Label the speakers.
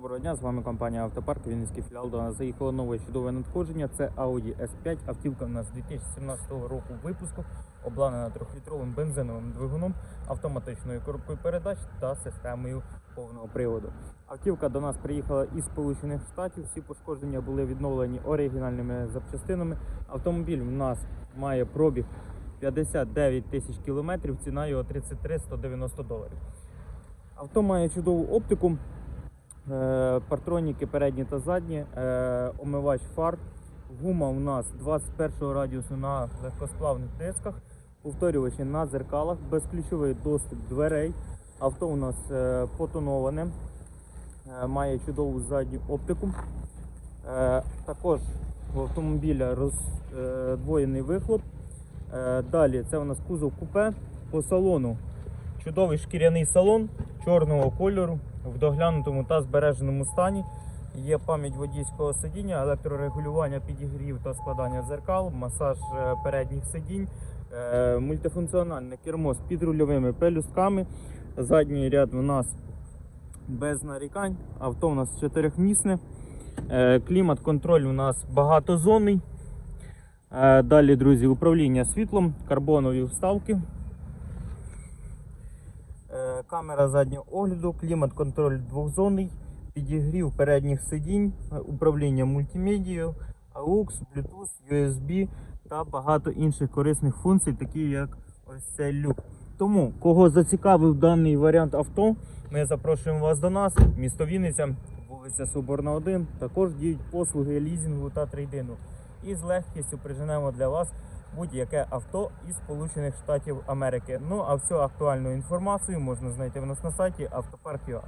Speaker 1: Доброго дня, з вами компанія Автопарк, Вінницький філіал. До нас заїхало нове чудове надходження. Це Audi S5. Автівка у нас 2017 року випуску, обладнана 3-літровим бензиновим двигуном, автоматичною коробкою передач та системою повного приводу. Автівка до нас приїхала із Сполучених Штатів. Всі пошкодження були відновлені оригінальними запчастинами. Автомобіль у нас має пробіг 59 тисяч кілометрів, ціна його 33 190 доларів. Авто має чудову оптику. Е, Партроніки передні та задні, е, омивач фар. Гума у нас 21 радіусу на легкосплавних дисках, повторювачі на дзеркалах, безключовий доступ дверей. Авто у нас е, потоноване, має чудову задню оптику. Також в автомобіля роздвоєний вихлоп. Далі це у нас кузов купе. По салону чудовий шкіряний салон чорного кольору в доглянутому та збереженому стані. Є пам'ять водійського сидіння, електрорегулювання підігрів та складання дзеркал, масаж е, передніх сидінь, е, мультифункціональне кермо з підрульовими пелюстками. Задній ряд у нас без нарікань. Авто у нас чотирьохмісне. Е, Клімат-контроль у нас багатозонний. Далі, друзі, управління світлом, карбонові вставки. Е, Камера заднього огляду, клімат-контроль двохзонний, підігрів передніх сидінь, е, управління мультимедією, AUX, Bluetooth, USB та багато інших корисних функцій, такі як ось цей люк. Тому, кого зацікавив даний варіант авто, ми запрошуємо вас до нас, місто Вінниця, вулиця Соборна 1. Також діють послуги лізінгу та трейдину. І з легкістю приженемо для вас будь-яке авто із Сполучених Штатів Америки. Ну а всю актуальну інформацію можна знайти в нас на сайті автопарк.ua.